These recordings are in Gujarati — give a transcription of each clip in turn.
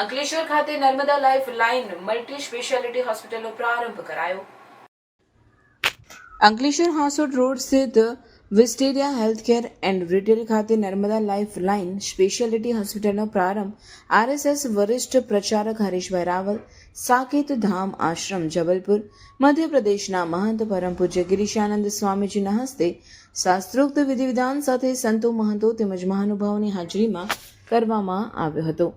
અંકલેશ્વર ખાતે Narmada life line multi speciality હોસ્પિટલનો પ્રારંભ કરાયો. અંકલેશ્વર હાંસોડ રોડ સ્થિત વિસ્ટેરિયા હેલ્થકેર એન્ડ રિટેલ ખાતે નર્મદા લાઈફ લાઇન સ્પેશિયાલિટી હોસ્પિટલનો પ્રારંભ આરએસએસ વરિષ્ઠ પ્રચારક હરીશભાઈ રાવલ, સાકેત ધામ આશ્રમ જબલપુર, મધ્યપ્રદેશના મહંત પરમ પૂજ્ય ગિરીશાનંદ સ્વામીજીના હસ્તે શાસ્ત્રોક્ત વિધિ વિધાન સાથે સંતો મહંતો તેમજ મહાનુભાવોની હાજરીમાં કરવામાં આવ્યો હતો.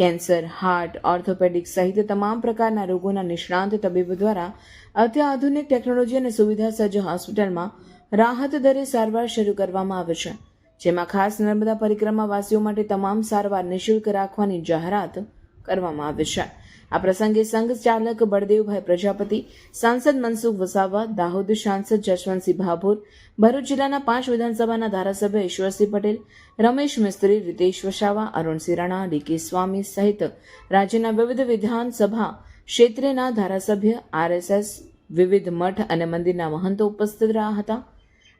કેન્સર, હાર્ટ, ઓર્થોપેડિક સહિત તમામ પ્રકારના રોગોના નિષ્ણાંત તબીબો દ્વારા અત્યાધુનિક ટેકનોલોજી અને સુવિધા સજ્જ હોસ્પિટલમાં રાહત દરે સારવાર શરૂ કરવામાં આવે છે. જેમાં ખાસ નર્મદા પરિક્રમાવાસીઓ માટે તમામ સારવાર નિઃશુલ્ક રાખવાની જાહેરાત કરવામાં આવે છે. આ પ્રસંગે સંઘ ચાલક બળદેવભાઈ પ્રજાપતિ, સાંસદ મનસુખ વસાવા, દાહોદ સાંસદ જશવંતસિંહ ભાભોર, ભરૂચ જિલ્લાના પાંચ વિધાનસભાના ધારાસભ્ય ઈશ્વરસિંહ પટેલ, રમેશ મિસ્ત્રી રીતેશ વસાવા અરુણસિંહ રાણા ડીકે સ્વામી સહિત રાજ્યના વિવિધ વિધાનસભા ક્ષેત્રના ધારાસભ્ય, આરએસએસ, વિવિધ મઠ અને મંદિરના મહંતો ઉપસ્થિત રહ્યા હતા.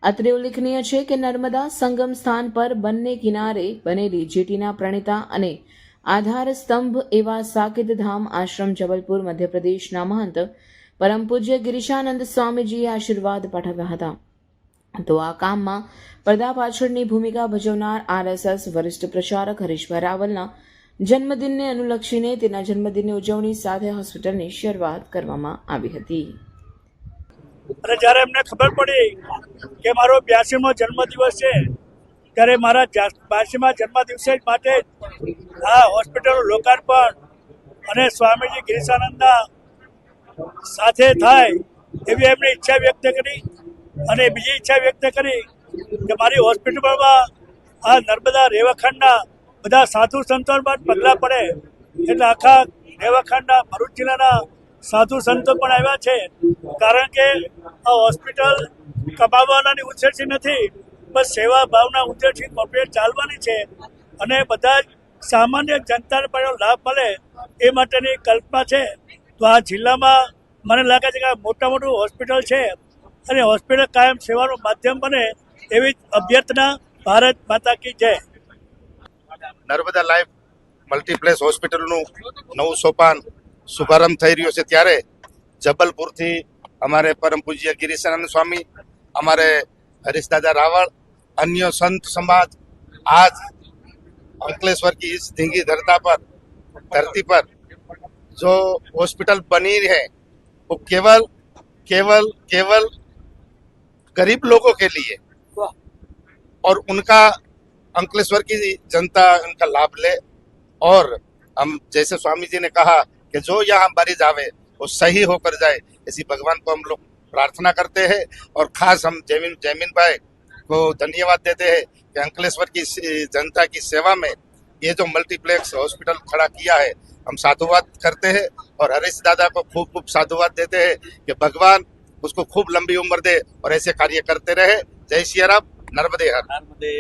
અત્રે ઉલ્લેખનીય છે કે નર્મદા સંગમ સ્થાન પર બંને કિનારે બનેલી જેટીના પ્રણેતા અને આધાર સ્તંભ એવા સાકેત ધામ આશ્રમ જબલપુર, મધ્યપ્રદેશના મહંત પરમ પૂજ્ય ગિરીશાનંદ સ્વામીજીએ આશીર્વાદ પાઠવ્યા હતા. તો આ કામમાં પડદા પાછળની ભૂમિકા ભજવનાર આરએસએસ વરિષ્ઠ પ્રચારક હરીશભાઈ રાવલના જન્મદિનને અનુલક્ષીને તેના જન્મદિનની ઉજવણી સાથે હોસ્પિટલની શરૂઆત કરવામાં આવી હતી. અને જ્યારે એમને ખબર પડી કે મારો બ્યાસીમો જન્મદિવસ છે ત્યારે મારા બ્યાસીમા જન્મદિવસે માટે આ હોસ્પિટલનું લોકાર્પણ અને સ્વામીજી ગિરીશાનંદના સાથે થાય એવી એમણે ઈચ્છા વ્યક્ત કરી અને બીજી ઈચ્છા વ્યક્ત કરી કે મારી હોસ્પિટલમાં આ નર્મદા રેવાખંડના બધા સાધુ સંતો પણ પગલાં પડે એટલે આખા રેવાખંડના ભરૂચ જિલ્લાના સાધુ સંતો પણ આવ્યા છે. કારણ કે આ હોસ્પિટલ કમાવાના ઉછેરસી નથી બસ સેવા ભાવના ઉદ્દેશથી કોર્પોરેટ ચાલવાની છે અને બધા સામાન્ય જનતાને પણ લાભ મળે એ માટેની કલ્પના છે. તો આ જિલ્લામાં મને લાગે છે કે મોટા મોટું હોસ્પિટલ છે અને હોસ્પિટલ કાયમ સેવાનું માધ્યમ બને એવી અભ્યર્થના ભારત માતા કી જય. નર્મદા લાઈફ મલ્ટીપ્લેસ હોસ્પિટલનું નવું સોપાન શુભારંભ થઈ રહ્યો છે ત્યારે જબલપુરથી અમારે પરમ પૂજ્ય ગિરીશાનંદ સ્વામી, અમારે હરીશદાદા રાવળ अन्य संत समाज आज अंकलेश्वर की इस धींगी धरता पर, धरती पर जो हॉस्पिटल बनी है, वो केवल केवल केवल गरीब लोगों के लिए और उनका अंकलेश्वर की जनता उनका लाभ ले। और हम जैसे स्वामी जी ने कहा कि जो यहाँ मरीज़ आवे वो सही होकर जाए, इसी भगवान को हम लोग प्रार्थना करते हैं। और खास हम ज़मीन ज़मीन भाई को धन्यवाद देते हैं कि अंकलेश्वर की जनता की सेवा में ये जो मल्टीप्लेक्स हॉस्पिटल खड़ा किया है, हम साधुवाद करते हैं और हरीश दादा को खूब खूब साधुवाद देते हैं कि भगवान उसको खूब लंबी उम्र दे और ऐसे कार्य करते रहे। जय सिया राम, नर्मदे हर। नर्मदे।